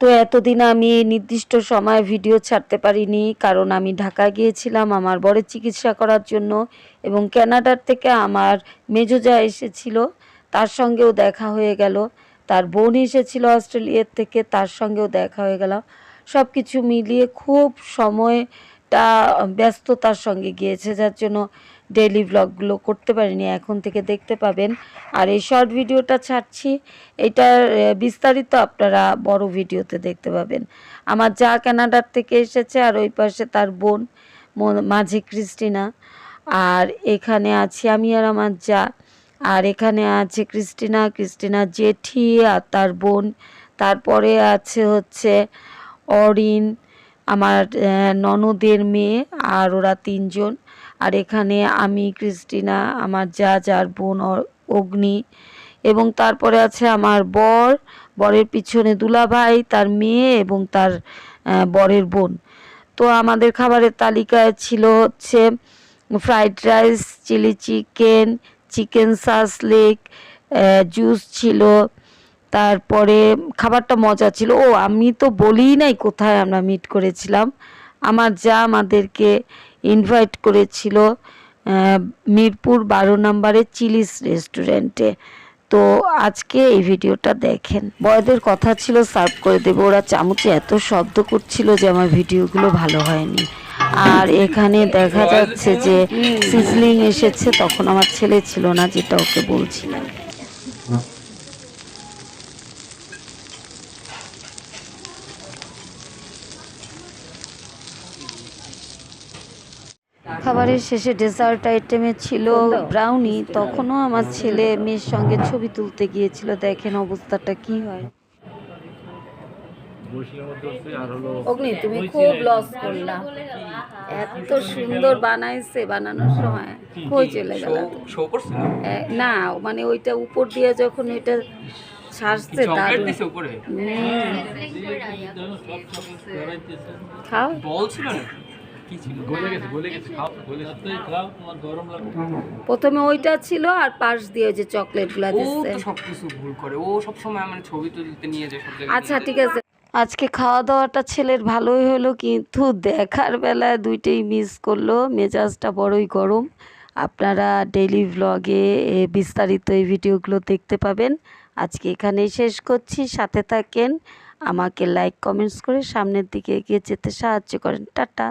তো এতদিন আমি নির্দিষ্ট সময় ভিডিও ছাড়তে পারিনি, কারণ আমি ঢাকা গিয়েছিলাম আমার বরের চিকিৎসা করার জন্য এবং ক্যানাডার থেকে আমার মেজোজা এসেছিল, তার সঙ্গেও দেখা হয়ে গেল। তার বোন এসেছিল অস্ট্রেলিয়ার থেকে, তার সঙ্গেও দেখা হয়ে গেল। সব কিছু মিলিয়ে খুব সময়টা ব্যস্ততার সঙ্গে গিয়েছে, যার জন্য ডেইলি ব্লগগুলো করতে পারিনি। এখন থেকে দেখতে পাবেন। আর এই শর্ট ভিডিওটা ছাড়ছি। এটার বিস্তারিত আপনারা বড় ভিডিওতে দেখতে পাবেন। আমার যা কানাডার থেকে এসেছে, আর ওই পাশে তার বোন মাঝি ক্রিস্টিনা। আর এখানে আছি আমি আর আমার যা। আর এখানে আছে ক্রিস্টিনা ক্রিস্টিনা জেঠি আর তার বোন। তারপরে আছে হচ্ছে অরিন আমার ননদের মেয়ে আর ওরা তিনজন। আর এখানে আমি, ক্রিস্টিনা, আমার যা যার বোন অগ্নি এবং তারপরে আছে আমার বর। বরের পিছনে দুলাভাই, তার মেয়ে এবং তার বরের বোন। তো আমাদের খাবারের তালিকায় ছিল হচ্ছে fried rice, chilli chicken chicken shashlik juice ছিল তারপরে খাবারটা মজা ছিল। ও, আমি তো বলিই নাই কোথায় আমরা মিট করেছিলাম। আমার যা আমাদেরকে ইনভাইট করেছিল মিরপুর বারো নম্বরের চিলিস রেস্টুরেন্টে তো আজকে এই ভিডিওটা দেখেন। বয়দের কথা ছিল সার্ভ করে দেবো। ওরা চামচে এত শব্দ করছিল যে আমার ভিডিওগুলো ভালো হয়নি। আর এখানে দেখা যাচ্ছে যে সিজলিং এসেছে, তখন আমার ছেলে ছিল না, যেটা ওকে বলছিলাম। খাবারের শেষে ডেজার্ট আইটেমে ছিল ব্রাউনি। তখনও আমার ছেলে মেয়ের সঙ্গে ছবি তুলতে গিয়েছিল। দেখেন অবস্থাটা কি হয়। অগ্নি তুমি খুব লস করলা। এত সুন্দর বানাইছে বানানোর সময়। কই চলে গেল? না? মানে ওইটা উপর দিয়ে যখন ওইটা ছাড়ছে। খাও। প্রথমে ওইটা ছিল আর পাশ দিয়ে যে চকলেটগুলা দিচ্ছে। সবকিছু ভুল করে। ও সব সময় মানে ছবি তুলতে নিয়ে যায় আচ্ছা ঠিক আছে। আজকে খাওয়া দাওয়াটা ছেলের ভালোই হলো কিন্তু দেখার বেলায় দুইটাই মিস করল। মেজাজটা বড়ই গরম। আপনারা ডেইলি ভ্লগে বিস্তারিত এই ভিডিওগুলো দেখতে পাবেন। আজকে এখানেই শেষ করছি। সাথে থাকেন। আমাকে লাইক কমেন্টস করে সামনের দিকে এগিয়ে যেতে সাহায্য করেন। টাটা।